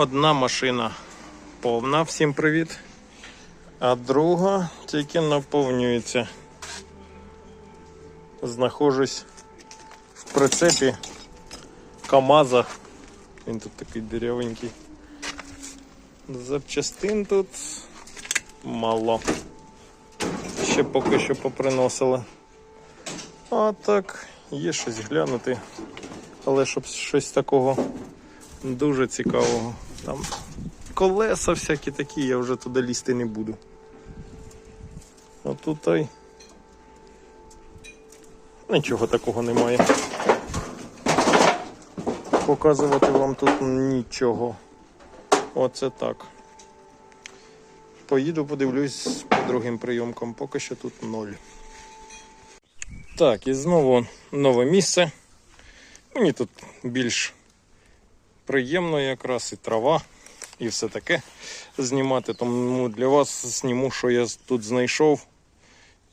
Одна машина повна, всім привіт. А друга тільки наповнюється. Знаходжусь в прицепі КАМАЗа. Він тут такий деревенький. Запчастин тут мало. Ще поки що поприносили. А так, є щось глянути. Але щоб щось такого дуже цікавого. Там колеса всякі такі, я вже туди лізти не буду. А тут. Нічого такого немає. Показувати вам тут нічого. Оце так. Поїду, подивлюсь по другим прийомкам, поки що тут ноль. Так, і знову нове місце. Мені тут більш приємно якраз і трава, і все таке знімати. Тому для вас зніму, що я тут знайшов.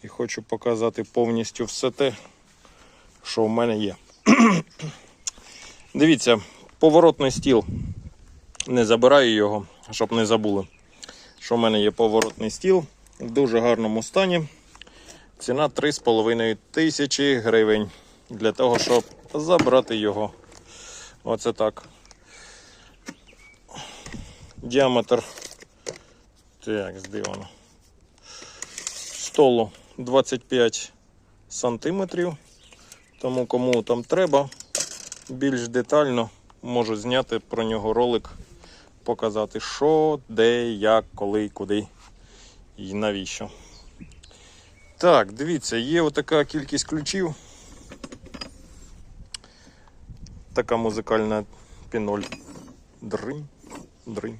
І хочу показати повністю все те, що в мене є. Дивіться, поворотний стіл. Не забираю його, щоб не забули, що в мене є поворотний стіл в дуже гарному стані. Ціна 3,5 тисячі гривень для того, щоб забрати його. Оце так. Діаметр. Так, здивано. Столу 25 сантиметрів. Тому кому там треба, більш детально можу зняти про нього ролик, показати, що, де, як, коли, куди і навіщо. Так, дивіться, є отака кількість ключів. Така музикальна піноль. Дринь, дринь.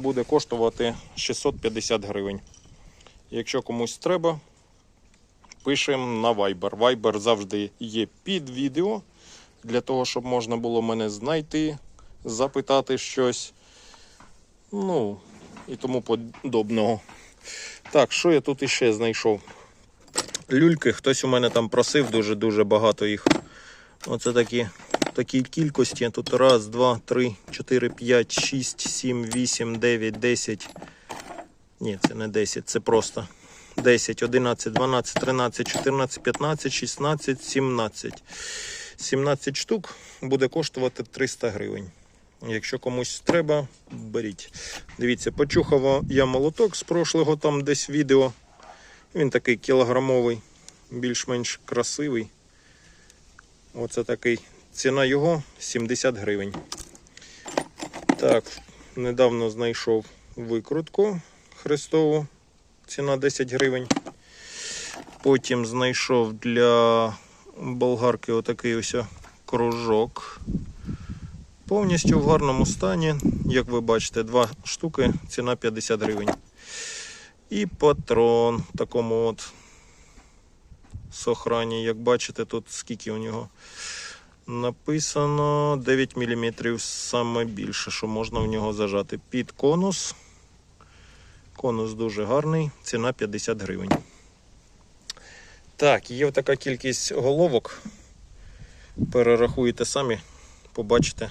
буде коштувати 650 гривень. Якщо комусь треба, пишемо на Viber. Viber завжди є під відео для того, щоб можна було мене знайти, запитати щось. Ну, і тому подобного. Так, що я тут іще знайшов? Люльки, хтось у мене там просив дуже-дуже багато їх. Оце такі такій кількості. Тут раз, два, три, чотири, п'ять, шість, сім, вісім, дев'ять, десять. Ні, це не 10, це просто 10, 11, 12, 13, 14, 15, 16, 17. 17 штук буде коштувати 300 гривень. Якщо комусь треба, беріть. Дивіться, почухав я молоток з прошлого там десь відео. Він такий кілограмовий, більш-менш красивий. Оце такий. Ціна його 70 гривень. Так, недавно знайшов викрутку хрестову. Ціна 10 гривень. Потім знайшов для болгарки отакий ось кружок. Повністю в гарному стані. Як ви бачите, два штуки, ціна 50 гривень. І патрон в такому от сохрані. Як бачите, тут скільки у нього написано 9 мм саме більше, що можна в нього зажати. Під конус. Конус дуже гарний, ціна 50 гривень. Так, є така кількість головок. Перерахуєте самі, побачите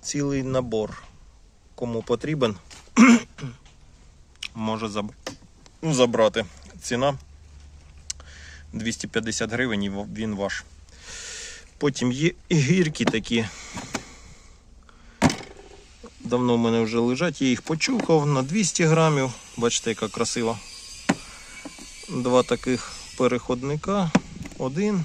цілий набор. Кому потрібен, може ну, забрати. Ціна 250 гривень і він ваш. Потім є і гірки такі. Давно в мене вже лежать, я їх почухав на 200 грамів. Бачите, яка красива. Два таких переходника. Один.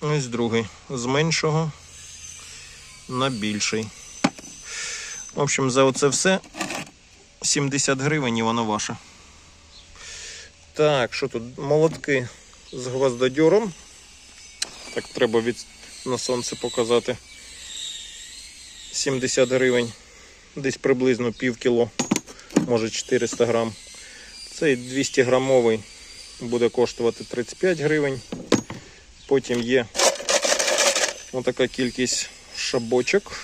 Ось другий. З меншого на більший. В общем, за оце все 70 гривень і воно ваше. Так, що тут? Молотки з гвоздодьором. Так, треба від... на сонце показати. 70 гривень, десь приблизно пів кіло, може 400 грам. Цей 200 грамовий буде коштувати 35 гривень. Потім є отака кількість шабочок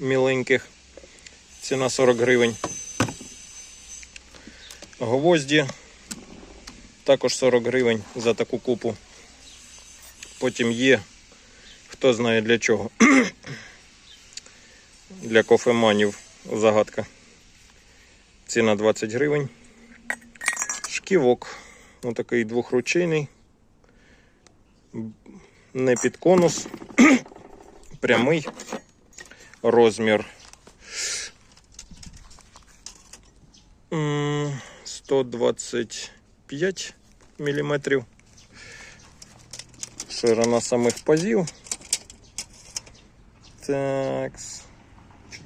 міленьких. Ціна 40 гривень. Гвозді також 40 гривень за таку купу. Потім є, хто знає для чого. для кофеманів загадка. Ціна 20 гривень. Шківок. Отакий двохручейний. Не під конус. Прямий розмір. 125 мм. Ширина самих пазів. Так.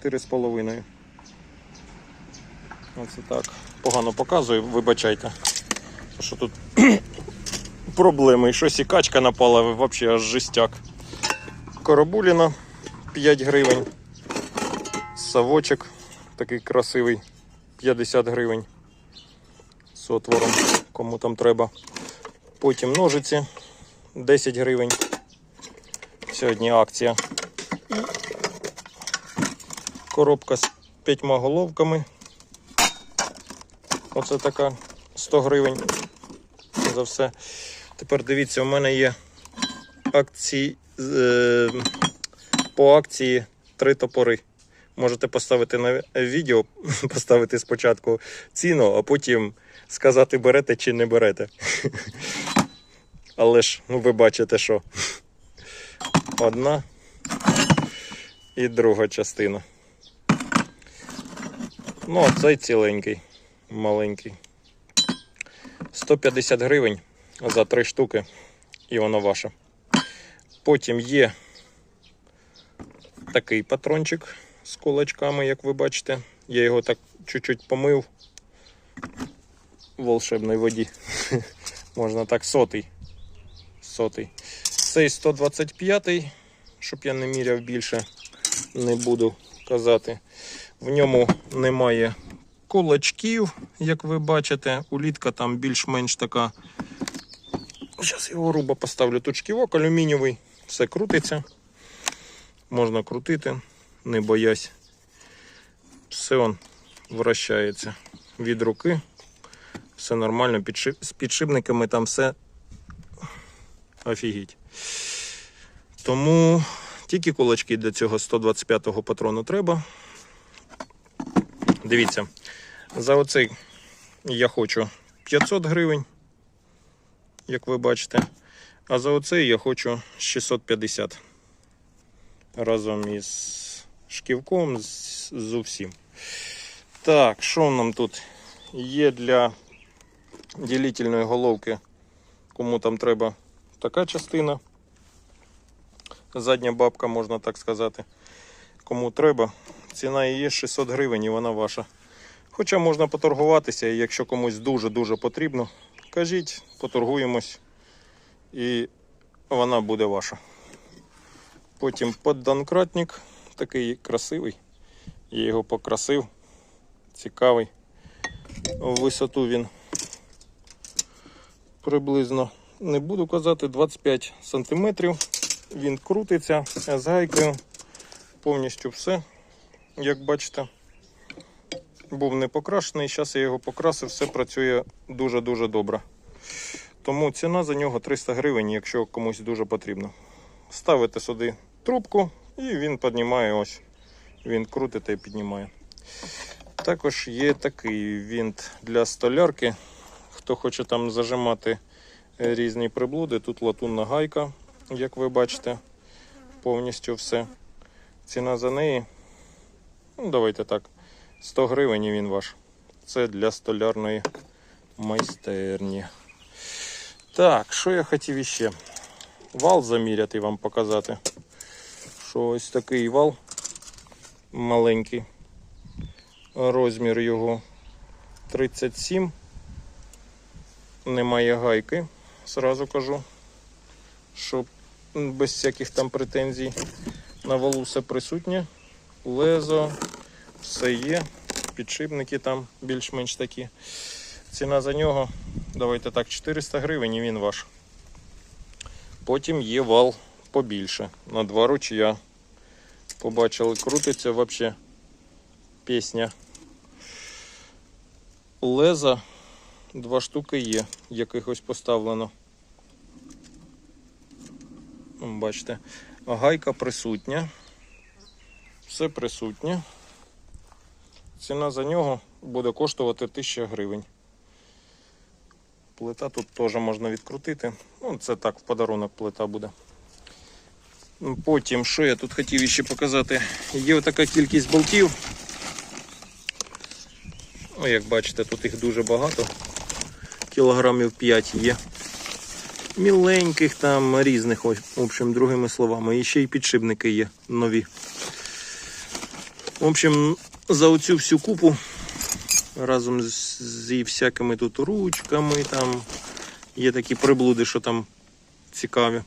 4,5. Оце так. Погано показую, вибачайте. Що тут проблеми. І щось і качка напала, взагалі аж жестяк. Коробуліна 5 гривень. Савочок такий красивий 50 гривень. З отвором, кому там треба. Потім ножиці 10 гривень. Сьогодні акція. І коробка з п'ятьма головками. Оце така 100 гривень за все. Тепер дивіться, у мене є акції е, по акції три топори. Можете поставити на відео, поставити спочатку ціну, а потім сказати, берете чи не берете. Але ж, ну ви бачите, що одна і друга частина. Ну, а цей ціленький, маленький. 150 гривень за три штуки, і воно ваше. Потім є такий патрончик з кулачками, як ви бачите. Я його так чуть-чуть помив в волшебній воді. Можна так сотий. Сотий. Цей 125-й, щоб я не міряв більше, не буду казати. В ньому немає кулачків, як ви бачите. Улітка там більш-менш така. Зараз його грубо поставлю. Тут шківок алюмінієвий, все крутиться. Можна крутити, не боясь. Все он вращається від руки. Все нормально, з підшипниками там все офігіть. Тому тільки кулачки для цього 125-го патрону треба. Дивіться, за оцей я хочу 500 гривень, як ви бачите. А за оцей я хочу 650 разом із шківком, з, усім. Так, що нам тут є для ділительної головки? Кому там треба така частина. Задня бабка, можна так сказати. Кому треба, ціна її 600 гривень і вона ваша. Хоча можна поторгуватися, і якщо комусь дуже-дуже потрібно, кажіть, поторгуємось і вона буде ваша. Потім поддонкратник, такий красивий. Я його покрасив. Цікавий. В висоту він приблизно, не буду казати, 25 сантиметрів. Він крутиться з гайкою. Повністю все. Як бачите, був не покрашений. Зараз я його покрасив, все працює дуже-дуже добре. Тому ціна за нього 300 гривень, якщо комусь дуже потрібно. Ставите сюди трубку і він піднімає ось. Він крутите і піднімає. Також є такий вінт для столярки. Хто хоче там зажимати е, різні приблуди, тут латунна гайка, як ви бачите, повністю все. Ціна за неї, ну давайте так, 100 гривень і він ваш. Це для столярної майстерні. Так, що я хотів іще? Вал заміряти вам показати. Що ось такий вал маленький. Розмір його 37. Немає гайки, зразу кажу. Щоб без всяких там претензій. На валу все присутнє. Лезо, все є. Підшипники там більш-менш такі. Ціна за нього, давайте так, 400 гривень і він ваш. Потім є вал побільше. На два ручія. Побачили, крутиться взагалі пісня. Леза два штуки є, якихось поставлено. Бачите, гайка присутня. Все присутнє. Ціна за нього буде коштувати 1000 гривень. Плита тут теж можна відкрутити. Ну, це так, в подарунок плита буде. М, Потім, що я тут хотів ще показати? Є така кількість болтів. Ну, як бачите, тут їх дуже багато. Кілограмів 5 є. Міленьких там різних, ось, в общем, другими словами. І ще й підшипники є нові. В общем, за оцю всю купу разом зі всякими тут ручками, там є такі приблуди, що там цікаві.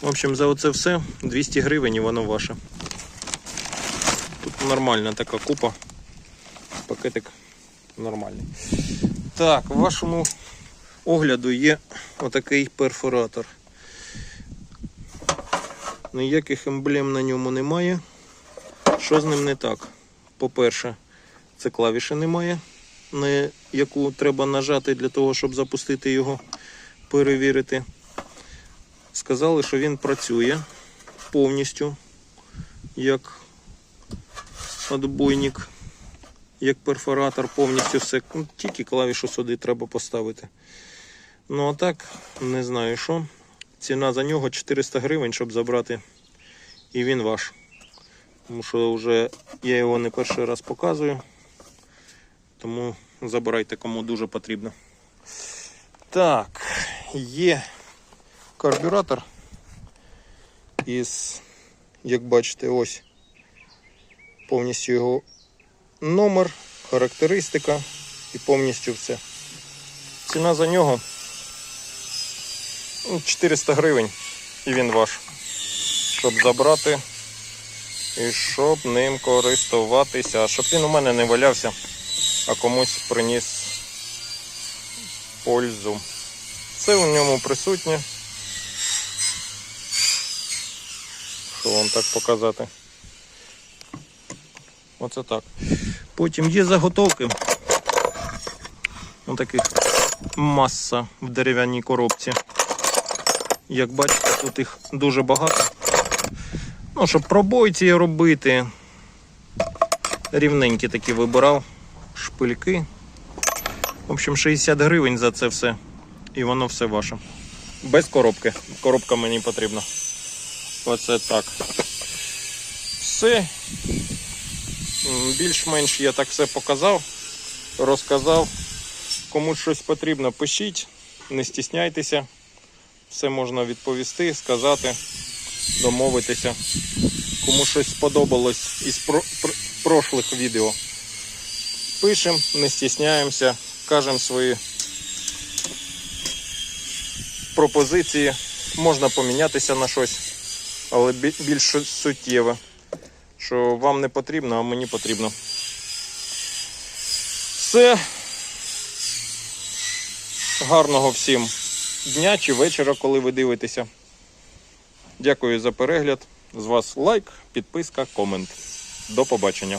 В общем, за оце все 200 гривень і воно ваше. Тут нормальна така купа. Пакетик нормальний. Так, вашому огляду є отакий перфоратор. Ніяких емблем на ньому немає. Що з ним не так? По-перше, це клавіші немає, на яку треба нажати для того, щоб запустити його, перевірити. Сказали, що він працює повністю як отбойник, як перфоратор, повністю все. Ну, Тільки клавішу сюди треба поставити. Ну а так, не знаю що. Ціна за нього 400 гривень, щоб забрати. І він ваш. Тому що вже я його не перший раз показую. Тому забирайте кому дуже потрібно. Так, є карбюратор із, як бачите, ось повністю його номер, характеристика і повністю все. Ціна за нього ну, 400 гривень і він ваш. Щоб забрати і щоб ним користуватися, щоб він у мене не валявся, а комусь приніс пользу. Все у ньому присутнє. Вам так показати? Оце так. Потім є заготовки. Ось таких маса в дерев'яній коробці. Як бачите, тут їх дуже багато. Ну, щоб пробойці робити. Рівненькі такі вибирав. Шпильки. В общем, 60 гривень за це все. І воно все ваше. Без коробки. Коробка мені потрібна. Оце так. Все. Більш-менш я так все показав, розказав. Комусь щось потрібно, пишіть, не стісняйтеся. Все можна відповісти, сказати, домовитися. Кому щось сподобалось із про- пр- прошлих відео. Пишемо, не стісняємося, кажемо свої пропозиції. Можна помінятися на щось, але більш суттєве, що вам не потрібно, а мені потрібно. Все. Гарного всім дня чи вечора, коли ви дивитеся. Дякую за перегляд. З вас лайк, підписка, комент. До побачення.